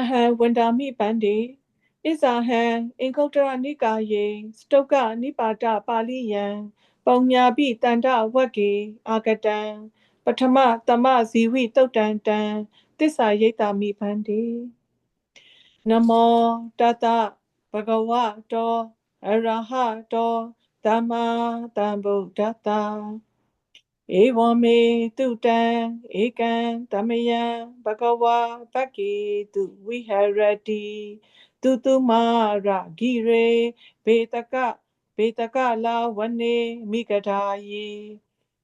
အဟံဝန္တာမိပန္တိဣဇာဟံအင်္ဂုတ္တရနိကာယေစတုကနိပါတပါဠိယံပုံညာပိတန္တဝက္ကေအာဂတံပထမတမဇီဝိတုတ်တံတံသစ္စာရိတ်တာမိပန္တိနမောတတဘဂဝတောအရဟတောသမ္မာသမ္ဗုဒ္ဓတ္တ ဧဝမေတုတံဧကံသမယံဘဂဝါဘဂေတုဝိဟရတိတုတုမာရဂိရေဘေတကဘေတကလာဝနေမိဂဓာယေ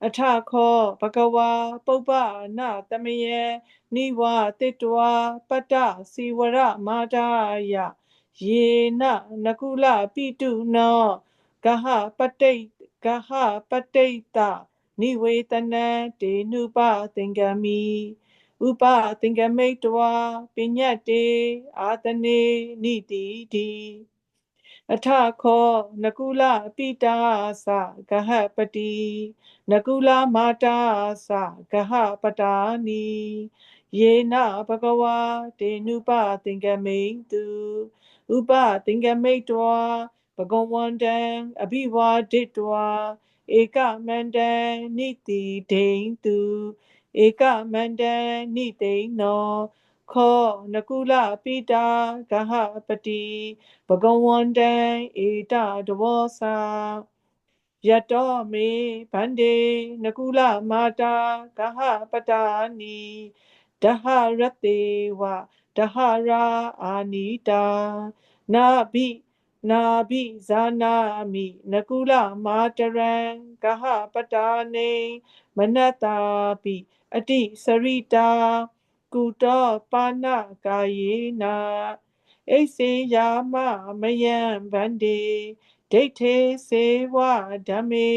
အထခောဘဂဝါပုပ္ပနာတမယံနိဝတိတဝပတ္တစီဝရမာဒယယေနနကုလပိတုနောဂဟပတိဂဟပတိတ နိဝေတနံတေနုပသင်္ကမိဥပသင်္ကမိတဝါပညတ်တေအာတနေနိတိတိအထခောနကုလပိတာသဂဟပတိနကုလမာတာသဂဟပတာနိယေနဘဂဝါတေနုပသင်္ကမိတုဥပသင်္ကမိတဝါဘဂဝန္တံအဘိဝါဒိတဝါ ဧကမန္တံနိတိဒိန်တုဧကမန္တံနိတိန်နောခောနကုလပိတာဂဟပတိဘဂဝန္တံဧတတဝောစာယတောမေဗန္ဒေနကုလမာတာဂဟပတာနိဒဟရတေဝဒဟရာအာနိတာနာဘိ နာဘိဇာနာမိနကုလမာတရံဂဟပတာနေမနတာပိအတိစရိတာကုတောပါဏကာယေနာအိစေယာမမယံဗန္တိဒိဋ္ဌေစေဝဓမ္မေ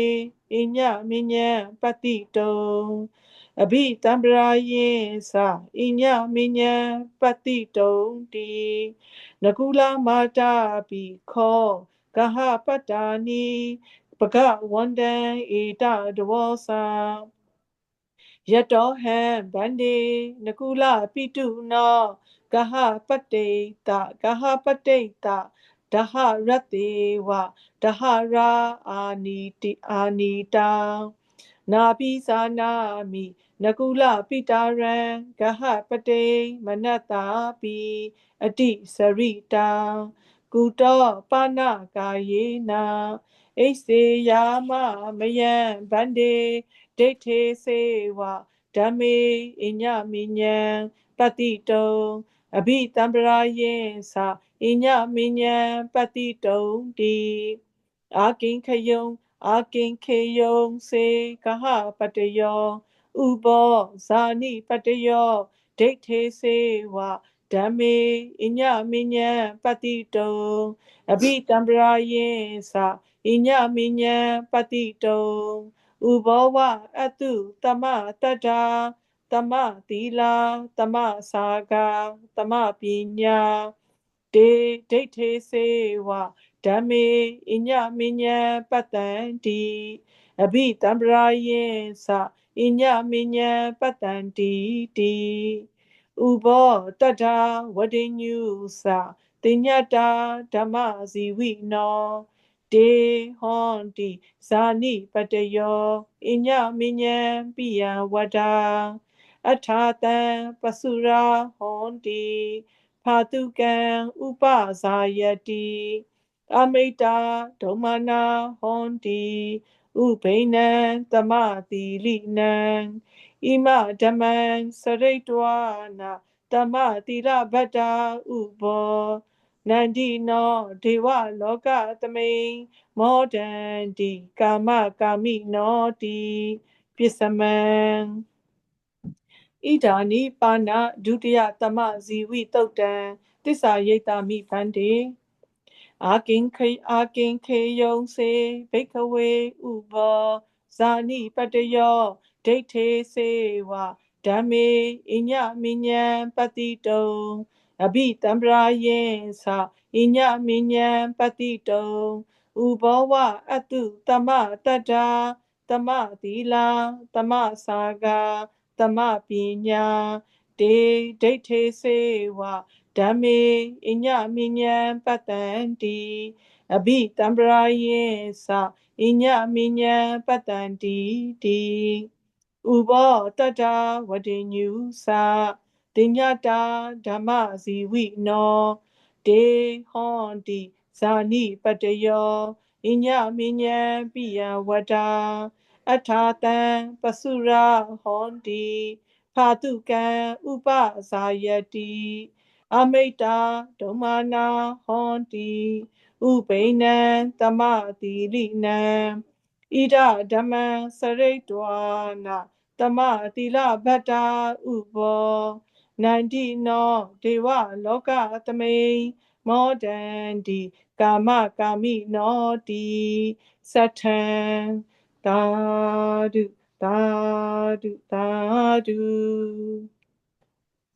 အညမညံပတိတုံ အဘိတံပရာယေသအညမညံပတိတုံတိနကုလမာတာပိခောကဟပတ္တာနိပကဝန္တံဧတတဝောစာယတောဟံဗန္တိနကုလပိတုနောကဟပတ္တိတကဟပတ္တိတဒဟရတေဝဒဟရာအာနိတိအာနိတာနာပိသာနာမိ နကုလပိတာရံဂဟပတိမနတ္တာပိအတိစရိတာကုတောပါဏကာယေနာအိစေယာမမယံဗန္တေဒိဋ္ဌေစေဝဓမ္မေအညမိညံပတိတုံအဘိတံပရာယေသအညမိညံပတိတုံတိအာကိင်ခယုံအာကိင်ခေယုံစေကဟပတယော ဥဘောဇာနိပတယောဒိဋ္ဌေစေဝဓမ္မေအညမိညံပတိတုံအဘိတံပရာယေသအညမိညံပတိတုံဥဘောဝအတုတမတတ္တာတမသီလာတမစာဂတမပညာတေဒိဋ္ဌေစေဝဓမ္မေအညမိညံပတ္တန္တိအဘိတံပရာယေသ အညမိညံပတ္တန္တိတိဥဘောတတ္ထာဝဒိညုသတင်ညတာဓမ္မဇီဝိနောတေဟွန်တိဇာနိပတယောအညမိညံပိယံဝဒာအထာတံပစုရာဟွန်တိဖာတုကံဥပဇာယတိအမိတာဒုမနာဟွန်တိ ဥဘိနံသမတိလိနံဣမဓမ္မံစရိတဝနာတမတိရဗတ္တာဥဘောနန္ဒီနောဒေဝလောကသမိန်မောဒန္တိကာမကာမိနောတိပစ္စမံဣဒာနိပါဏဒုတိယသမဇီဝိတုတ်တံတစ္ဆာယိတာမိဗန္တိ အာကိင်ခေအာကိင်ခေယုံစေဘိကဝေဥဘောဇာနိပတယောဒိဋ္ဌေစေဝဓမ္မေအညမိညံပတိတုံအဘိတံပရာယေသအညမိညံပတိတုံဥဘောဝအတုတမတတ္တာတမသီလာတမစာဂတမပညာတေဒိဋ္ဌေစေဝ ဓမ္မေအညမိညာပတ္တန္တိအဘိတံပရာယေသအညမိညာပတ္တန္တိတိဥဘောတတ္တဝတိညုသတိညတာဓမ္မဇီဝိနောဒေဟောတိဇာနိပတယောအညမိညာပိယဝတ္တာအထာတံပစုရာဟောတိဖာတုကံဥပဇာယတိ အမိတ္တာဒုမာနာဟောတိဥပိနံတမတိလိနံဣဒဓမ္မံစရိတ်တွာနာတမတိလဗတ္တာဥဘောနန္တိနောဒေဝလောကသမိမောဒန္တိကာမကာမိနောတိသတ္ထံသာဓုသာဓုသာဓု